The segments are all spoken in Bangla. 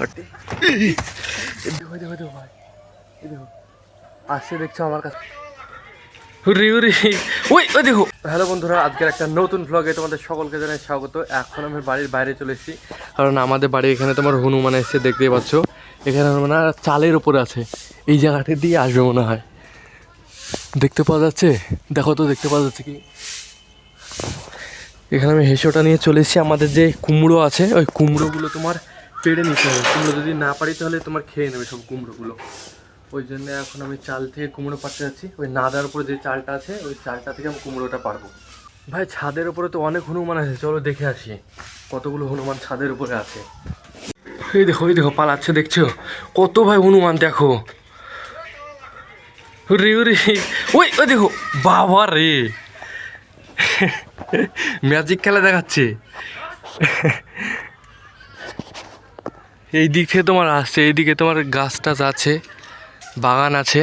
কাটে দেখো দেখো দেখো ভাই। দেখো আসছে দেখছ আমার কাছে। হুরি হুরি। ওই ওই দেখো। হ্যালো বন্ধুরা আজকের একটা নতুন ভ্লগে তোমাদের সকলকে জানাই স্বাগত। এখন আমি বাড়ির বাইরে চলে এসেছি। কারণ আমাদের বাড়ি এখানে তোমার হনুমান এসছে দেখতেই পাচ্ছ। এখানে হনুমান চালের উপরে আছে। এই জায়গাটা দিয়ে আসবে মনে হয়। দেখতে পাওয়া যাচ্ছে? দেখো তো দেখতে পাওয়া যাচ্ছে কি? এখানে আমি হেসোটা নিয়ে চলে এসেছি। আমাদের যে কুমড়ো আছে ওই কুমড়োগুলো তোমার পেড়ে নিতে হবে। কুমড়ো যদি না পারি তাহলে তোমার খেয়ে নেবে সব কুমড়োগুলো। ওই জন্য এখন আমি চাল থেকে কুমড়ো পাড়তে যাচ্ছি। ওই নাদার উপরে যে চালটা আছে, ওই চালটা থেকে আমি কুমড়োটা পারব ভাই, ছাদের উপরে তো অনেক হনুমান আছে। চলো দেখে আসি কতগুলো হনুমান ছাদের উপরে আছে। এই দেখো এই দেখো, পালাচ্ছে, দেখছ? কত ভাই হনুমান, দেখো। রে রে ওই ওই দেখো, বাবা রে। ম্যাজিক খেলা দেখাচ্ছে। এই দিক থেকে তোমার আসছে এইদিকে তোমার গাছ টাছ আছে বাগান আছে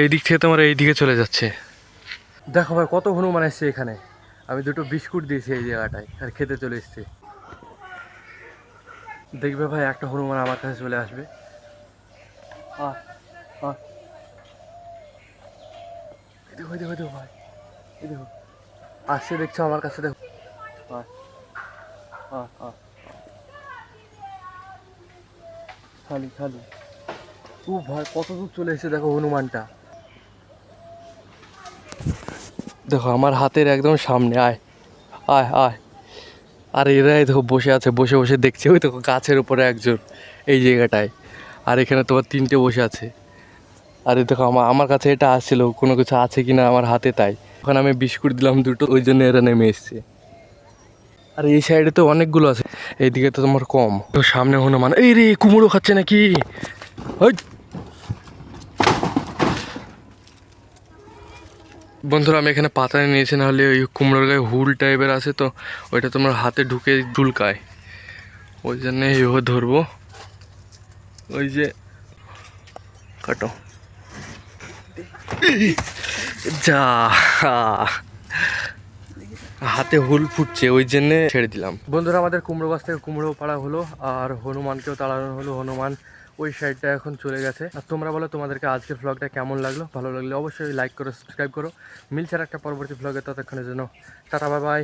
এই দিক থেকে তোমার এই দিকে চলে যাচ্ছে। দেখো ভাই কত হনুমান এসছে এখানে। আমি দুটো বিস্কুট দিয়েছি এই জায়গাটায় আর খেতে চলে এসছে। দেখবে ভাই একটা হনুমান আমার কাছে চলে আসবে। ভাই আসছে দেখছ আমার কাছে দেখো। আয়, আয়। খালি খালি। ও ভাই, কত দূর চলে এসেছে দেখো হনুমানটা। দেখো, আমার হাতের একদম সামনে, আয় আয় আয়। আর এরাই দেখো বসে আছে, বসে বসে দেখছে। ওই দেখো, গাছের উপরে একজন, এই জায়গাটায়। আর এখানে তোমার তিনটে বসে আছে। আর এই দেখো আমার আমার কাছে এটা আসছিল, কোনো কিছু আছে কি না আমার হাতে তাই। ওখানে আমি বিস্কুট দিলাম দুটো, ওই জন্য এরা নেমে এসছে। আর এই সাইডে তো অনেকগুলো আছে। এইদিকে তো তোমার কম। তো সামনে হনুমান, এই রে, কুমড়ো খাচ্ছে নাকি? ওই বন্ধুরা, আমি এখানে পাতা নিয়েছি, নাহলে ওই কুমড়োর গায়ে হুল টাইপের আছে, তো ওইটা তোমার হাতে ঢুকে চুলকায়। ওই জন্য এইভাবে ধরবো। ওই যে, কাটো। যা! হাতে হুল ফুটছে, ওই জন্যে ছেড়ে দিলাম। বন্ধুরা, আমাদের কুমড়ো গাছ থেকে কুমড়ো পাড়া হলো, আর হনুমানকেও তাড়ানো হলো হনুমান। ওই সাইডটা এখন চলে গেছে। আর তোমরা বলো, তোমাদেরকে আজকের ভ্লগটা কেমন লাগল? ভালো লাগলে অবশ্যই লাইক করো সাবস্ক্রাইব করো। মিলছে একটা পরবর্তী ভ্লগে ততক্ষণের জন্য। Tata bye bye